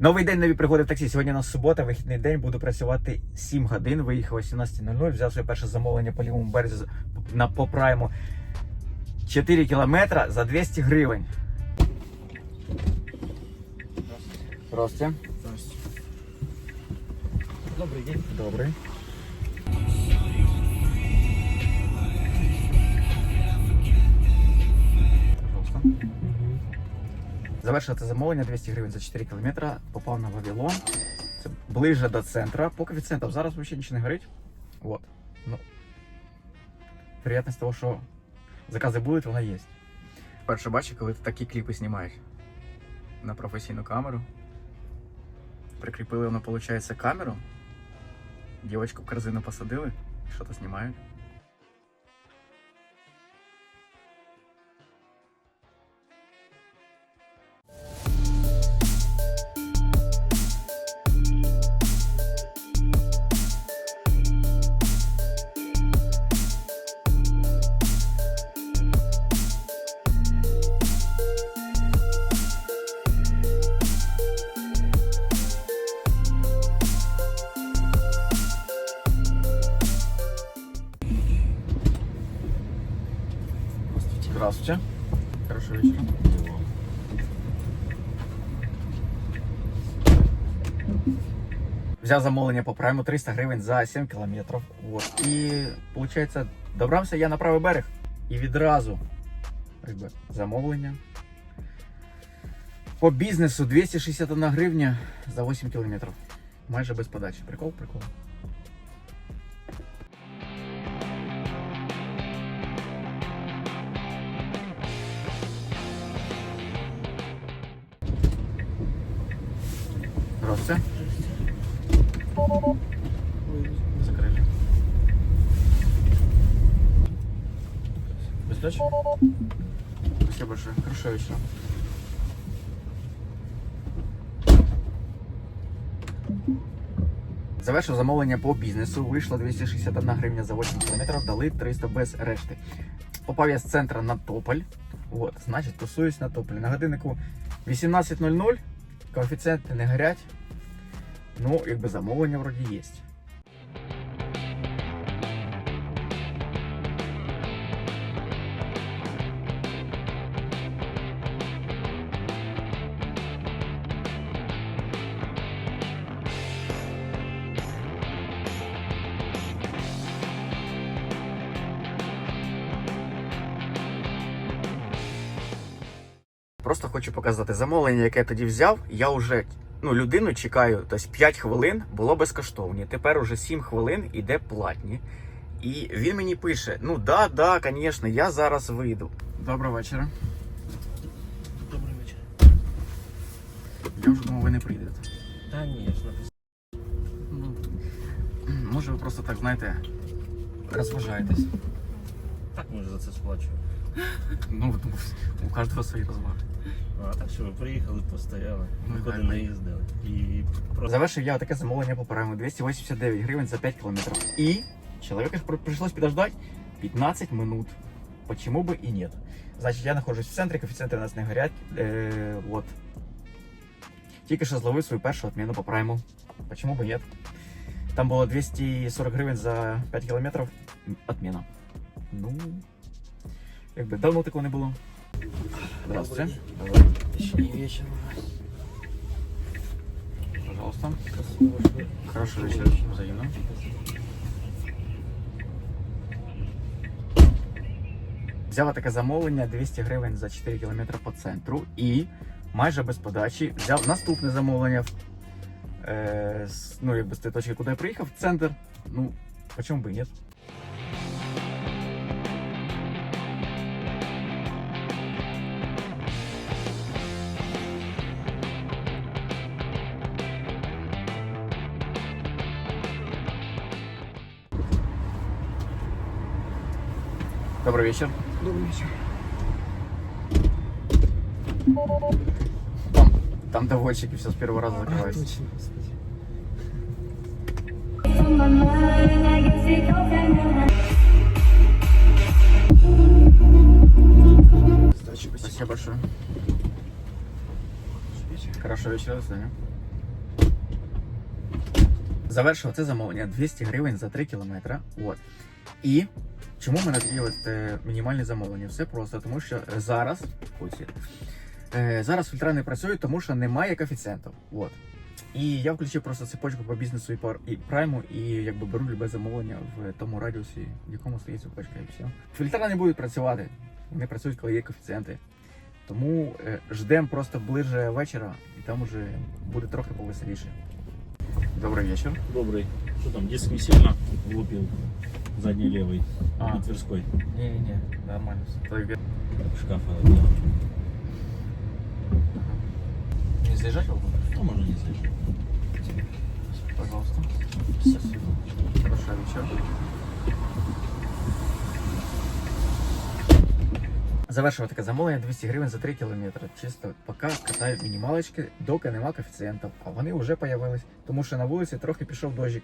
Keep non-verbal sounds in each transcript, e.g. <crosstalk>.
Новий день нові пригоди в таксі. Сьогодні у нас субота, вихідний день. Буду працювати 7 годин. Виїхав о 17.00, взяв своє перше замовлення по лівому березі на попраємо 4 кілометра за 200 гривень. Здравствуйте. Добрый день. Добрий. Завершив це замовлення 200 гривень за 4 кілометри. Попав на Вавилон. Це ближче до центра. По коефіцієнтам зараз взагалі нічого не горить. Вот. Ну, приємність того, що закази будуть, вона є. Перше бачу, коли ти такі кліпи знімаєш на професійну камеру. Прикріпили воно, виходить, камеру. Девочку в корзину посадили, що-то знімають. Здравствуйте. Хорошего вечера. Взяв замовлення по прайму 300 гривень за 7 кілометрів. Вот. І, виходить, добрався я на правий берег. І відразу якби, замовлення. По бізнесу 261 гривня за 8 кілометрів. Майже без подачі. Прикол, прикол. Здравствуйте. Закрыли. Без сдачи? Спасибо большое. Хорошего вечера. Завершив замовлення по бізнесу. Вийшло 261 гривня за 8 кілометрів, дали 300 без решти. Попав я з центра на Тополь. От, значить, тусуюсь на Тополі. На годиннику 18.00. Коефіцієнти не горять. Ну, якби замовлення вроді є. Просто хочу показати замовлення, яке я тоді взяв. Я вже ну, людину чекаю, тобто 5 хвилин було безкоштовні. Тепер уже 7 хвилин іде платні. І він мені пише: ну да, да, звісно, я зараз вийду. Доброго вечора. Добрый вечер. Я вже думав, ви не прийдете. Да, конечно. Ну, може, ви просто так, знаєте, розважаєтесь. Так може за це сплачу. Ну, у кожного свої розваги. А так що ви приїхали, постояли, нікуди не їздили. І просто Завершив я таке замовлення по програмі 289 гривень за 5 километров. И человеку ж при- пришлось 15 минут. Почему бы и нет? Значить, я нахожусь в центрі, коефіцієнти у нас не горять. Е, вот. Тільки що зловив свою першу отміну по прайму. Почему бы нет? Там було 240 гривень за 5 кілометрів. Отміна. Ну, якби давно такого не було. Здравствуйте. Точний вечір. Пожалуйста. Хорошего вечера. Взаимно. Взяла таке замовлення 200 гривень за 4 км по центру і майже без подачі взяв наступне замовлення. Е, з, ну, якби з тієї точки, куди я приїхав, в центр. Ну, почему бы и Добрый вечер. Добрий вечір. Там, там довольщики все с первого раза закрываются. Точно, господи. Сдачи, Спасибо большое. Хорошего вечера, до свидания. Завершив це замовлення 200 гривень за 3 кілометри. От. І чому ми е, мінімальні замовлення? Все просто, тому що е, зараз, ось, е, зараз фільтра не працюють, тому що немає коефіцієнтів. От. І я включив просто цепочку по бізнесу і по і прайму, і якби беру любе замовлення в тому радіусі, в якому стоїть цепочка, і все. Фільтра не будуть працювати. Вони працюють, коли є коефіцієнти. Тому е, ждемо просто ближе вечора, і там уже буде трохи повеселіше. Добрий вечір. Добрый. Что там, диск не сильно влупил? Задний левый. А. На Тверской. Ні-ні-ні, нормально все. Той Шкафа. Да. Не заїжджать в Ну, можно не слышать. Пожалуйста. Спасибо. Хорошего вечера. Завершив таке замовлення 200 гривень за 3 кілометри. Чисто поки катаю мінімалочки, доки нема коефіцієнтів. А вони вже появились, тому що на вулиці трохи пішов дощик.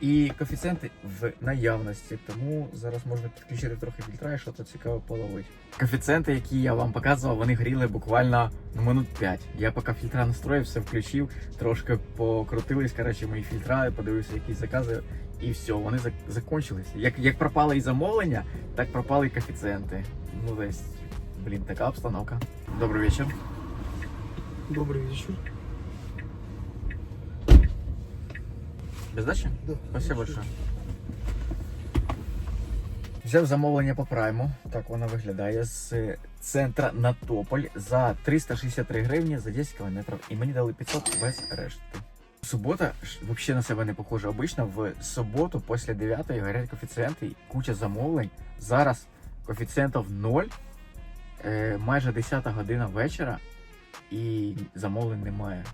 І коефіцієнти в наявності, тому зараз можна підключити трохи фільтра і щось цікаве половити. Коефіцієнти, які я вам показував, вони гріли буквально ну, минут 5. Я поки фільтра настроїв, все включив, трошки покрутились, коротше, мої фільтра, подивився, які закази, і все, вони зак- закончились. Як, як пропали і замовлення, так пропали і коефіцієнти. Ну, десь, блін, така обстановка. Добрий вечір. Добрый вечер. Без дачі? Да. Спасибо большое. Взяв замовлення по прайму. Так воно виглядає з центра на Тополь за 363 гривні за 10 кілометрів. І мені дали 500 без решти. Субота взагалі на себе не похоже. Обично в суботу після 9 горять коефіцієнти, куча замовлень. Зараз коефіцієнтів 0, е, майже 10 година вечора, і замовлень немає.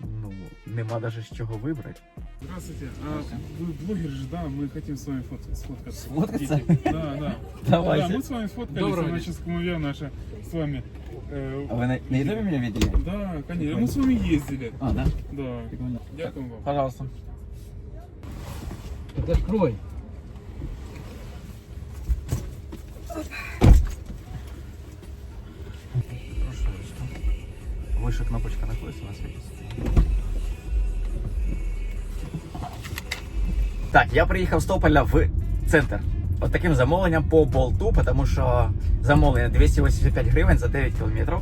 Ну, нема навіть з чого вибрати. Здравствуйте. А вы блогер же, да? Мы хотим с вами фот- сфоткаться. Сфоткаться? Да, да. <laughs> Давайте. Да, мы с вами сфоткались, Доброго она сейчас кумовья наша с вами. Э, А вы на, на ютубе меня видели? Да, конечно. Мы с вами ездили. А, да? Да. Дякую вам. Пожалуйста. Открой. Выше кнопочка находится на свете. Так, я приїхав з Тополя в центр. От таким замовленням по болту, тому що замовлення 285 гривень за 9 кілометрів.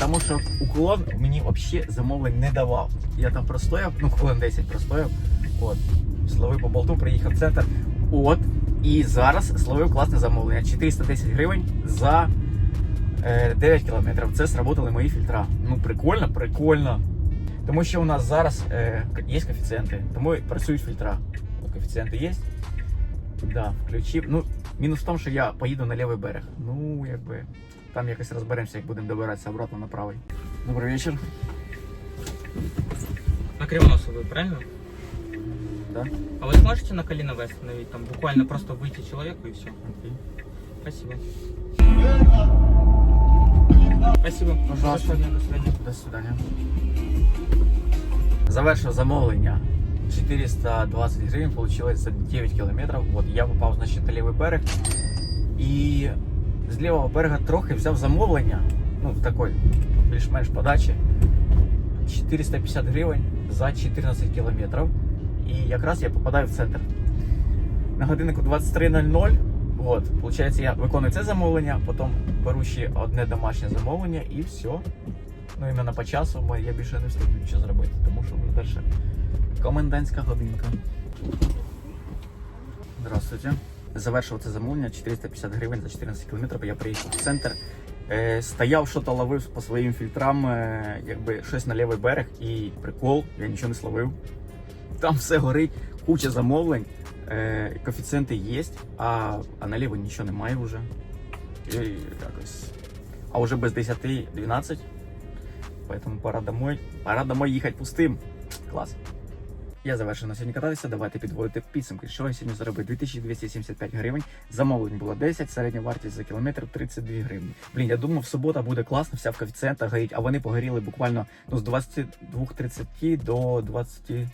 Тому що уклон мені взагалі замовлень не давав. Я там простояв, ну хвилин 10 простояв. От. Словив по болту, приїхав в центр. От. І зараз словив класне замовлення. 410 гривень за 9 кілометрів. Це сработали мої фільтра. Ну прикольно, прикольно. Тому що у нас зараз е, є коефіцієнти, тому працюють фільтра. От Коефіцієнти є. Да, включив. Ну, мінус в тому, що я поїду на лівий берег. Ну, якби. Там якось розберемося, як будемо добиратися обратно на правий. Добрий вечір. На Кривоносовую, правильно? Да? А вы сможете на Калиново остановить? Там буквально просто выйти человеку и все. Окей. Спасибо. Спасибо. Пожалуйста. До свидания. Завершив замовлення. 420 гривень получилось за 9 кілометрів. От я попав значить, на лівий берег. І з лівого берега трохи взяв замовлення. Ну, в такої більш-менш подачі. 450 гривень за 14 кілометрів. І якраз я попадаю в центр. На годиннику 23.00. От, получається, я виконую це замовлення, потім беру ще одне домашнє замовлення і все. Ну, іменно по часу, я більше не встигну нічого зробити, тому що вже далі комендантська годинка. Здравствуйте. Завершив це замовлення 450 гривень за 14 кілометрів. Я приїхав в центр. Е, стояв, що то ловив по своїм фільтрам, е, якби щось на лівий берег, і прикол, я нічого не словив. Там все горить, куча замовлень, е, коефіцієнти є, а, а наліво нічого немає вже. І якось. А вже без 10-12. Поэтому пора домой. Пора домой їхати пустим. Клас. Я завершив на сьогодні кататися. Давайте підводити підсумки. Що я сьогодні заробив? 2275 гривень. Замовлень було 10, середня вартість за кілометр 32 гривні. Блін, я думав, субота буде класна, вся в коефіцієнтах горить, а вони погоріли буквально ну, з 22.30 до 23.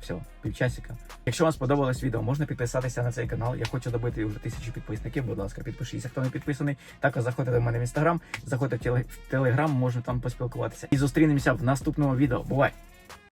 Все, півчасика. Якщо вам сподобалось відео, можна підписатися на цей канал. Я хочу добити вже тисячу підписників. Будь ласка, підпишіться, хто не підписаний. Також заходьте до мене в інстаграм, заходьте в телеграм, можна там поспілкуватися. І зустрінемося в наступному відео. Бувай!